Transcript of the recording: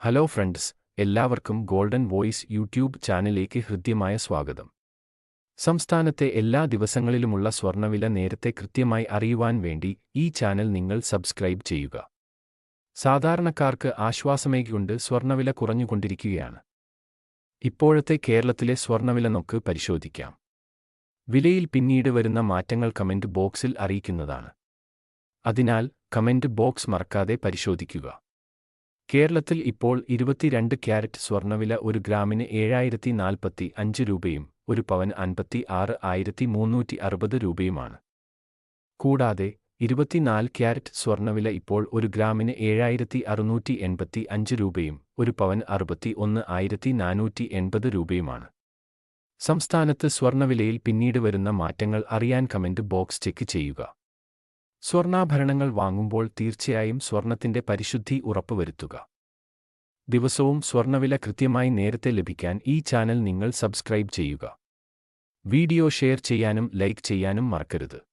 Hello friends എല്ലാവർക്കും golden voice YouTube ചാനലിലേക്ക് ഹൃദ്യമായ സ്വാഗതം. സംസ്ഥാനത്തെ എല്ലാ ദിവസങ്ങളിലുമുള്ള സ്വർണവില നേരത്തെ കൃത്യമായി അറിയുവാൻ വേണ്ടി ഈ ചാനൽ നിങ്ങൾ സബ്സ്ക്രൈബ് ചെയ്യുക. സാധാരണക്കാർക്ക് ആശ്വാസമേകൊണ്ട് സ്വർണവില കുറഞ്ഞുകൊണ്ടിരിക്കുകയാണ്. ഇപ്പോഴത്തെ കേരളത്തിലെ സ്വർണവില നമുക്ക് പരിശോധിക്കാം. വിലയിൽ പിന്നീട് വരുന്ന മാറ്റങ്ങൾ കമന്റ് ബോക്സിൽ അറിയിക്കുന്നതാണ്. അതിനാൽ കമന്റ് ബോക്സ് മറക്കാതെ പരിശോധിക്കുക. കേരളത്തിൽ ഇപ്പോൾ ഇരുപത്തിരണ്ട് ക്യാരറ്റ് സ്വർണവില ഒരു ഗ്രാമിന് ഏഴായിരത്തി നാൽപ്പത്തി അഞ്ച് രൂപയും ഒരു പവൻ അൻപത്തി ആറ് ആയിരത്തി മുന്നൂറ്റി അറുപത് രൂപയുമാണ്. കൂടാതെ ഇരുപത്തിനാല് ക്യാരറ്റ് സ്വർണവില ഇപ്പോൾ ഒരു ഗ്രാമിന് ഏഴായിരത്തി അറുന്നൂറ്റി എൺപത്തി അഞ്ച് രൂപയും ഒരു പവൻ അറുപത്തി ഒന്ന് ആയിരത്തി നാനൂറ്റി എൺപത് രൂപയുമാണ്. സംസ്ഥാനത്ത് സ്വർണവിലയിൽ പിന്നീട് വരുന്ന മാറ്റങ്ങൾ അറിയാൻ കമന്റ് ബോക്സ് ചെക്ക് ചെയ്യുക. സ്വർണാഭരണങ്ങൾ വാങ്ങുമ്പോൾ തീർച്ചയായും സ്വർണത്തിന്റെ പരിശുദ്ധി ഉറപ്പുവരുത്തുക. ദിവസവും സ്വർണവില കൃത്യമായി നേരത്തെ ലഭിക്കാൻ ഈ ചാനൽ നിങ്ങൾ സബ്സ്ക്രൈബ് ചെയ്യുക. വീഡിയോ ഷെയർ ചെയ്യാനും ലൈക്ക് ചെയ്യാനും മറക്കരുത്.